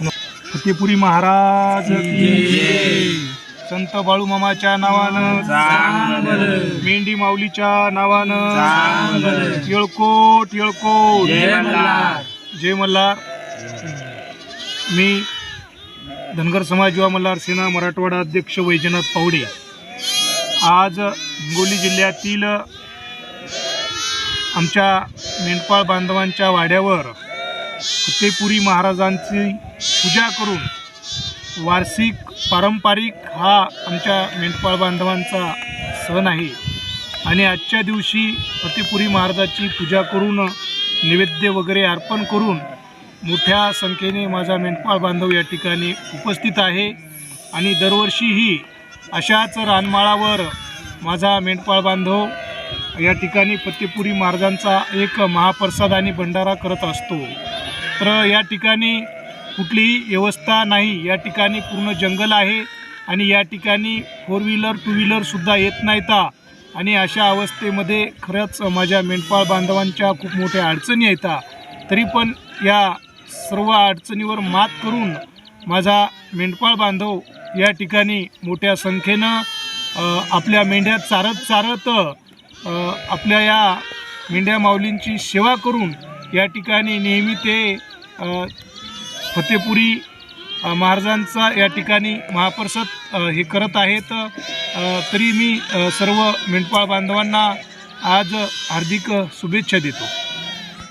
फतेपुरी महाराज संत बाळूमामाच्या नावानं. मेंढी माऊलीच्या नावानं. येळकोट येळकोट. जय मल्हार. मी धनगर समाज युवा मल्हार सेना मराठवाडा अध्यक्ष वैजनाथ पावडे. आज हिंगोली जिल्ह्यातील आमच्या मेंढपाळ बांधवांच्या वाड्यावर फतेपुरी महाराजांची पूजा करून वार्षिक पारंपरिक हा आमच्या मेंढपाळ बांधवांचा सण आहे. आणि आजच्या दिवशी फतेपुरी महाराजाची पूजा करून नैवेद्य वगैरे अर्पण करून मोठ्या संख्येने माझा मेंढपाळ बांधव या ठिकाणी उपस्थित आहे. आणि दरवर्षीही अशाच रानमाळावर माझा मेंढपाळ बांधव या ठिकाणी फतेपुरी महाराजांचा एक महाप्रसाद आणि भंडारा करत असतो. तर या ठिकाणी कुठलीही व्यवस्था नाही. या ठिकाणी पूर्ण जंगल आहे आणि या ठिकाणी फोर व्हीलर टू व्हीलरसुद्धा येत नाहीता. आणि अशा अवस्थेमध्ये खरंच माझ्या मेंढपाळ बांधवांच्या खूप मोठ्या अडचणी येतात तरी पण या सर्व अडचणीवर मात करून माझा मेंढपाळ बांधव या ठिकाणी मोठ्या संख्येनं आपल्या मेंढ्या चारत चारत आपल्या या मेंढ्या माऊलींची सेवा करून या ठिकाणी नेहमी ते फतेपुरी महाराजांचा या ठिकाणी महाप्रसाद हे करत आहेत. तरी मी सर्व मेंढपाळ बांधवांना आज हार्दिक शुभेच्छा देतो.